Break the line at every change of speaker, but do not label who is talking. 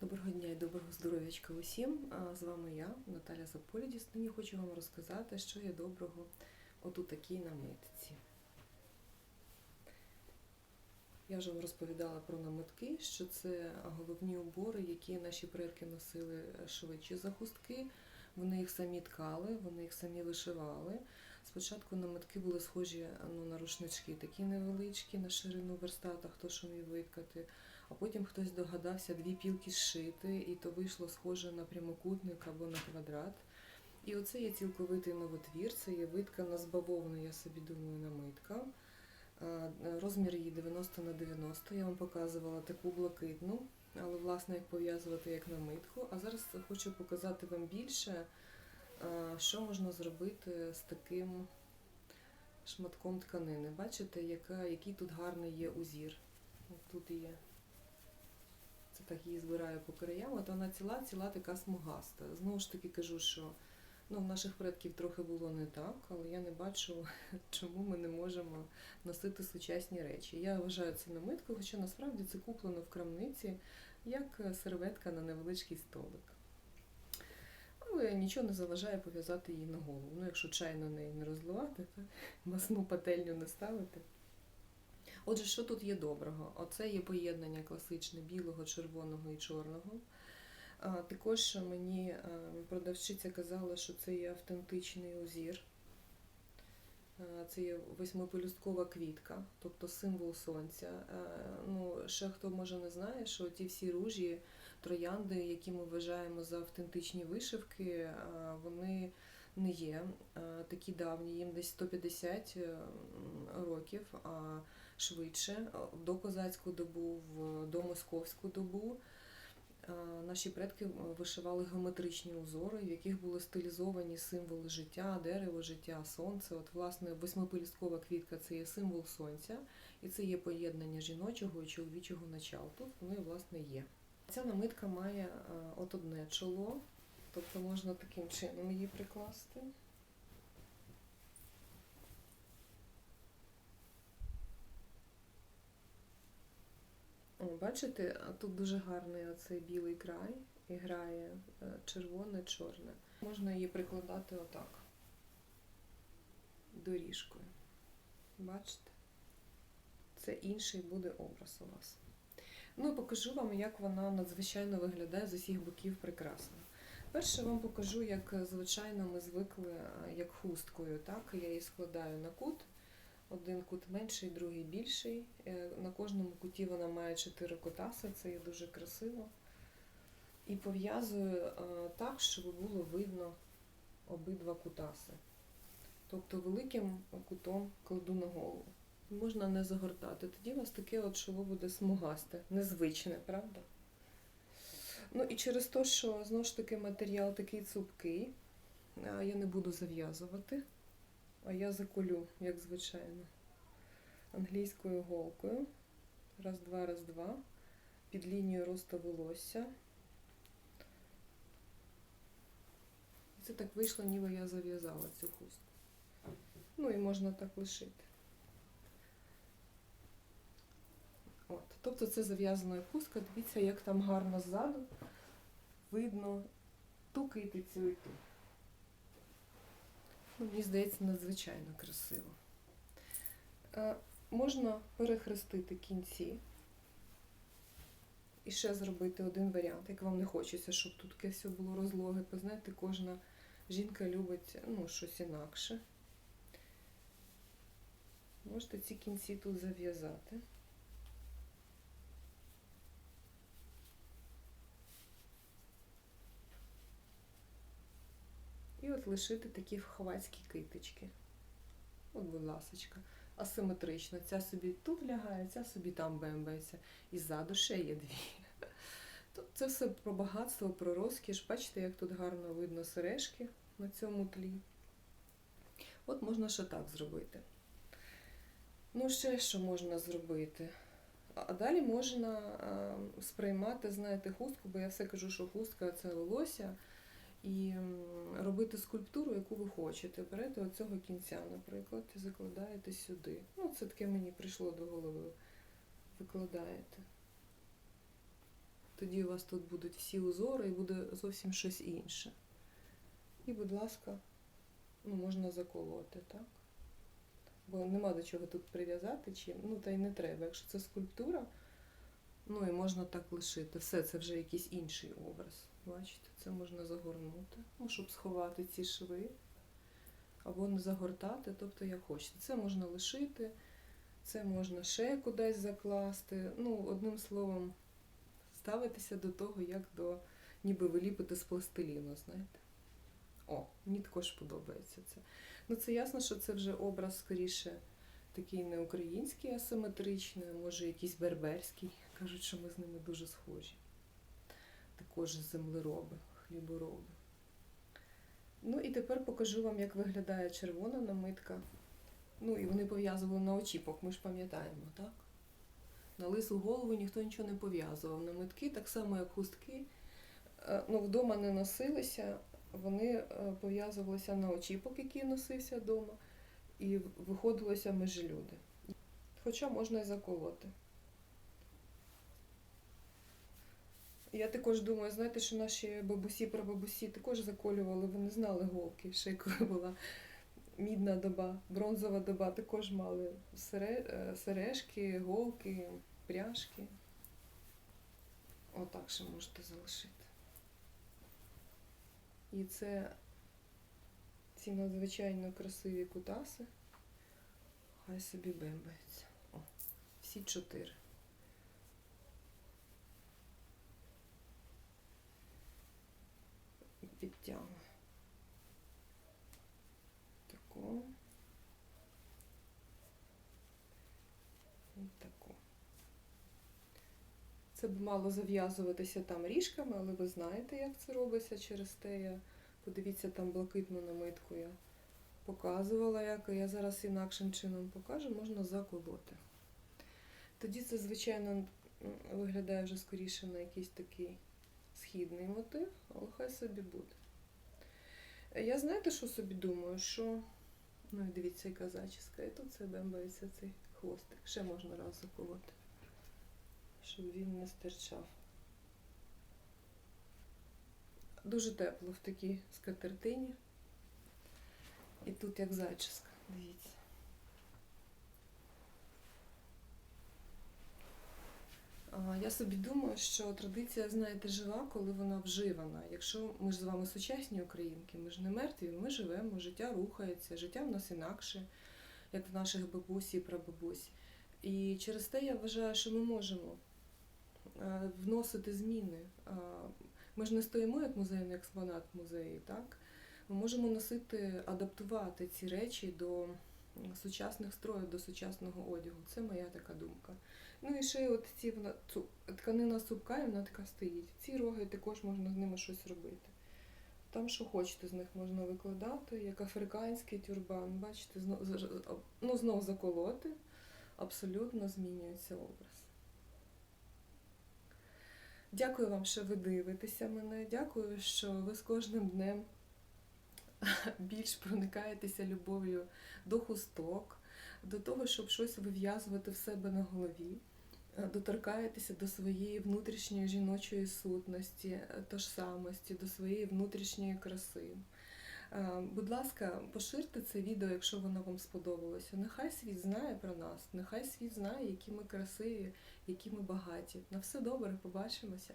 Доброго дня і доброго здоров'ячка усім. З вами я, Наталя Заполідіс. Нині хочу вам розказати, що є доброго оту такій намитці. Я вже вам розповідала про намитки, що це головні убори, які наші предки носили швидше за хустки. Вони їх самі ткали, вони їх самі вишивали. Спочатку намитки були схожі ну, на рушнички, такі невеличкі, на ширину верстата, хто що міг виткати. А потім хтось догадався дві пілки зшити, і то вийшло схоже на прямокутник або на квадрат. І оце є цілковитий новотвір, це є виткана з бавовни, я собі думаю, намитка. Розмір її 90 на 90. Я вам показувала таку блакитну, але власне як пов'язувати як намитку. А зараз хочу показати вам більше, що можна зробити з таким шматком тканини. Бачите, яка, який тут гарний є узір. Тут є. Так її збираю по краям, от вона ціла, ціла така смугаста. Знову ж таки кажу, що ну, в наших предків трохи було не так, але я не бачу, чому ми не можемо носити сучасні речі. Я вважаю це намиткою, хоча насправді це куплено в крамниці як серветка на невеличкий столик. Але нічого не заважає пов'язати її на голову. Ну, якщо чай на неї не розливати, масну пательню не ставити. Отже, що тут є доброго? Оце є поєднання класичне білого, червоного і чорного. Також мені а, продавщиця казала, що це є автентичний узір. Це є восьмипелюсткова квітка, тобто символ сонця. Ну, ще хто може не знає, що ті всі ружі, троянди, які ми вважаємо за автентичні вишивки, вони не є такі давні, їм десь 150 років. А швидше в докозацьку добу, в домосковську добу. Наші предки вишивали геометричні узори, в яких були стилізовані символи життя, дерево, життя, сонце. От, власне, восьмипелісткова квітка це є символ сонця, і це є поєднання жіночого і чоловічого начал. Тут вони, власне, є. Ця намитка має от одне чоло, тобто можна таким чином її прикласти. Бачите, тут дуже гарний оцей білий край і грає е, червоне-чорне. Можна її прикладати отак, доріжкою. Бачите? Це інший буде образ у вас. Ну покажу вам, як вона надзвичайно виглядає з усіх боків прекрасно. Перше вам покажу, як звичайно ми звикли е, як хусткою. Так? Я її складаю на кут. Один кут менший, другий більший. Е, На кожному куті вона має чотири котаси, це є дуже красиво. І пов'язую е, так, щоб було видно обидва кутаси. Тобто великим кутом кладу на голову. Можна не загортати. Тоді у вас таке от шово буде смугасте, незвичне, правда? Ну і через те, що знову ж таки матеріал такий цупкий, я не буду зав'язувати. А я заколю, як звичайно, англійською голкою. Раз, два, раз, два. Під лінією росту волосся. І це так вийшло, ніби я зав'язала цю хустку. Ну і можна так лишити. От. Тобто це зав'язана хустка. Дивіться, як там гарно ззаду видно ту китицю і ту. Мені здається, надзвичайно красиво. Е, можна перехрестити кінці і ще зробити один варіант, як вам не хочеться, щоб тут все було розлоге. Бо знаєте, кожна жінка любить ну, щось інакше. Можете ці кінці тут зав'язати. Лишити такі ховацькі китички. От, будь ласочка, асиметрично. Ця собі тут лягає, ця собі там бембається. І ззаду ще є дві. Тут це все про багатство, про розкіш. Бачите, як тут гарно видно сережки на цьому тлі. От можна ще так зробити. Ну, ще що можна зробити? А далі можна сприймати, знаєте, хустку, бо я все кажу, що хустка це волосся і робити скульптуру, яку ви хочете. Берете оцього кінця, наприклад, і закладаєте сюди. Ну, це таке мені прийшло до голови. Викладаєте. Тоді у вас тут будуть всі узори і буде зовсім щось інше. І, будь ласка, ну, можна заколоти, так? Бо нема до чого тут прив'язати чим. Ну, та й не треба. Якщо це скульптура, ну і можна так лишити. Все, це вже якийсь інший образ. Бачите, це можна загорнути, ну, щоб сховати ці шви. Або не загортати, тобто як хочете. Це можна лишити, це можна ще кудись закласти. Ну, одним словом, ставитися до того, як до ніби виліпити з пластиліну, знаєте. О, мені також подобається це. Ну, це ясно, що це вже образ скоріше такий не український, асиметричний, може якийсь берберський. Кажуть, що ми з ними дуже схожі. Також землероби, хлібороби. Ну і тепер покажу вам, як виглядає червона намитка. Ну і вони пов'язували на очіпок, ми ж пам'ятаємо, так? На лису голову ніхто нічого не пов'язував. Намитки, так само як хустки, е, ну, вдома не носилися, вони е, пов'язувалися на очіпок, який носився вдома, і виходилося межелюди. Хоча можна і заколоти. Я також думаю, знаєте, що наші бабусі, прабабусі також заколювали, вони знали голки, ще коли була мідна доба, бронзова доба, також мали е, сережки, голки, пряжки. Отак ще можете залишити. І це ці надзвичайно красиві кутаси. Хай собі бембаються. О, всі чотири. Підтягую. Таку. І таку. Це б мало зав'язуватися там ріжками, але ви знаєте, як це робиться через те. Я подивіться там блакитну намитку. Я показувала, як я зараз інакшим чином покажу, можна заколоти. Тоді це, звичайно, виглядає вже скоріше на якийсь такий східний мотив, але хай собі буде. Я знаєте, що собі думаю? Що. Ну і дивіться, яка зачіска. І тут це бембається цей хвостик. Ще можна раз заколоти, щоб він не стирчав. Дуже тепло в такій скатертині. І тут як зачіска, дивіться. Я собі думаю, що традиція, знаєте, жива, коли вона вживана. Якщо ми ж з вами сучасні українки, ми ж не мертві, ми живемо, життя рухається, життя в нас інакше, як в наших бабусі і прабабусь. І через те я вважаю, що ми можемо е, вносити зміни. Ми ж не стоїмо як музейний експонат в музеї, так? Ми можемо носити, адаптувати ці речі до сучасних строїв, до сучасного одягу. Це моя така думка. Ну і ще от ці вона цу, тканина супка, і вона така стоїть. Ці роги також можна з ними щось робити. Там, що хочете, з них можна викладати, як африканський тюрбан. Бачите, знов, ну, знов заколоти, абсолютно змінюється образ. Дякую вам, що ви дивитеся мене. Дякую, що ви з кожним днем більш проникаєтеся любов'ю до хусток, до того, щоб щось вив'язувати в себе на голові, е, доторкаєтеся до своєї внутрішньої жіночої сутності, е, тожсамості, до своєї внутрішньої краси. Е, Будь ласка, поширте це відео, якщо воно вам сподобалося. Нехай світ знає про нас, нехай світ знає, які ми красиві, які ми багаті. На все добре, побачимося.